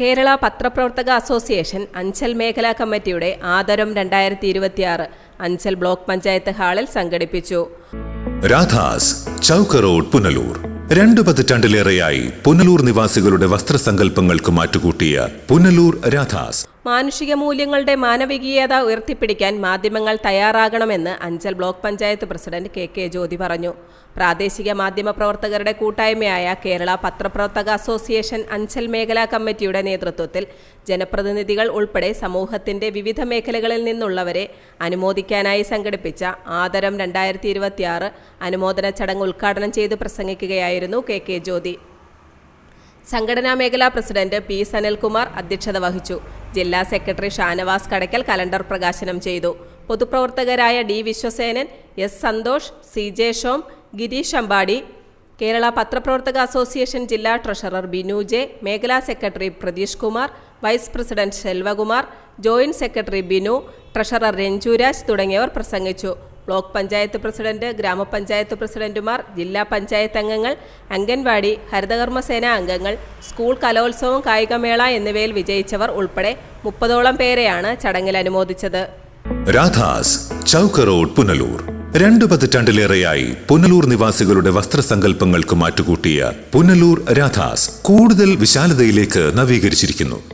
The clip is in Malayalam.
കേരള പത്രപ്രവർത്തക അസോസിയേഷൻ അഞ്ചൽ മേഖലാ കമ്മിറ്റിയുടെ ആദരം രണ്ടായിരത്തി ഇരുപത്തിയാറ് അഞ്ചൽ ബ്ലോക്ക് പഞ്ചായത്ത് ഹാളിൽ സംഘടിപ്പിച്ചു. രാധാസ് ചൗക്ക് റോഡ് പുനലൂർ. രണ്ടു പതിറ്റാണ്ടിലേറെയായി പുനലൂർ നിവാസികളുടെ വസ്ത്രസങ്കല്പങ്ങൾക്ക് മാറ്റുകൂട്ടിയ പുനലൂർ രാധാസ്. മാനുഷിക മൂല്യങ്ങളുടെ മാനവികീയത ഉയർത്തിപ്പിടിക്കാൻ മാധ്യമങ്ങൾ തയ്യാറാകണമെന്ന് Anchal block panchayat president K K Jyothi പറഞ്ഞു. പ്രാദേശിക മാധ്യമ പ്രവർത്തകരുടെ കൂട്ടായ്മയായ കേരള പത്രപ്രവർത്തക അസോസിയേഷൻ അഞ്ചൽ മേഖലാ കമ്മിറ്റിയുടെ നേതൃത്വത്തിൽ ജനപ്രതിനിധികൾ ഉൾപ്പെടെ സമൂഹത്തിന്റെ വിവിധ മേഖലകളിൽ നിന്നുള്ളവരെ അനുമോദിക്കാനായി സംഘടിപ്പിച്ച ആദരം രണ്ടായിരത്തി അനുമോദന ചടങ്ങ് ഉദ്ഘാടനം ചെയ്ത് പ്രസംഗിക്കുകയായിരുന്നു കെ കെ ജ്യോതി. സംഘടനാ മേഖലാ പ്രസിഡന്റ് പി സനൽകുമാർ അധ്യക്ഷത വഹിച്ചു. ജില്ലാ സെക്രട്ടറി ഷാനവാസ് കടയ്ക്കൽ കലണ്ടർ പ്രകാശനം ചെയ്തു. പൊതുപ്രവർത്തകരായ D Vishwasenan S Santhosh C J Shom Gireesh Ambadi Kerala പത്രപ്രവർത്തക അസോസിയേഷൻ ജില്ലാ ട്രഷറർ ബിനു ജെ മേഖലാ secretary Pratheesh Kumar vice president Selvakumar joint secretary Binu treasurer Ranjuraj തുടങ്ങിയവർ പ്രസംഗിച്ചു. ബ്ലോക്ക് പഞ്ചായത്ത് പ്രസിഡന്റ് ഗ്രാമപഞ്ചായത്ത് പ്രസിഡന്റുമാർ ജില്ലാ പഞ്ചായത്ത് അംഗങ്ങൾ അംഗൻവാടി ഹരിതകർമ്മസേന അംഗങ്ങൾ സ്കൂൾ കലോത്സവം കായികമേള എന്നിവയിൽ വിജയിച്ചവർ ഉൾപ്പെടെ മുപ്പതോളം പേരെയാണ് ചടങ്ങിൽ അനുമോദിച്ചത്. രാധാസ് ചൗക്ക് റോഡ് പുനലൂർ. രണ്ടു പതിറ്റാണ്ടിലേറെയായി പുനലൂർ നിവാസികളുടെ വസ്ത്രസങ്കല്പങ്ങൾക്ക് മാറ്റുകൂട്ടിയ പുനലൂർ രാധാസ് കൂടുതൽ വിശാലതയിലേക്ക് നവീകരിച്ചിരിക്കുന്നു.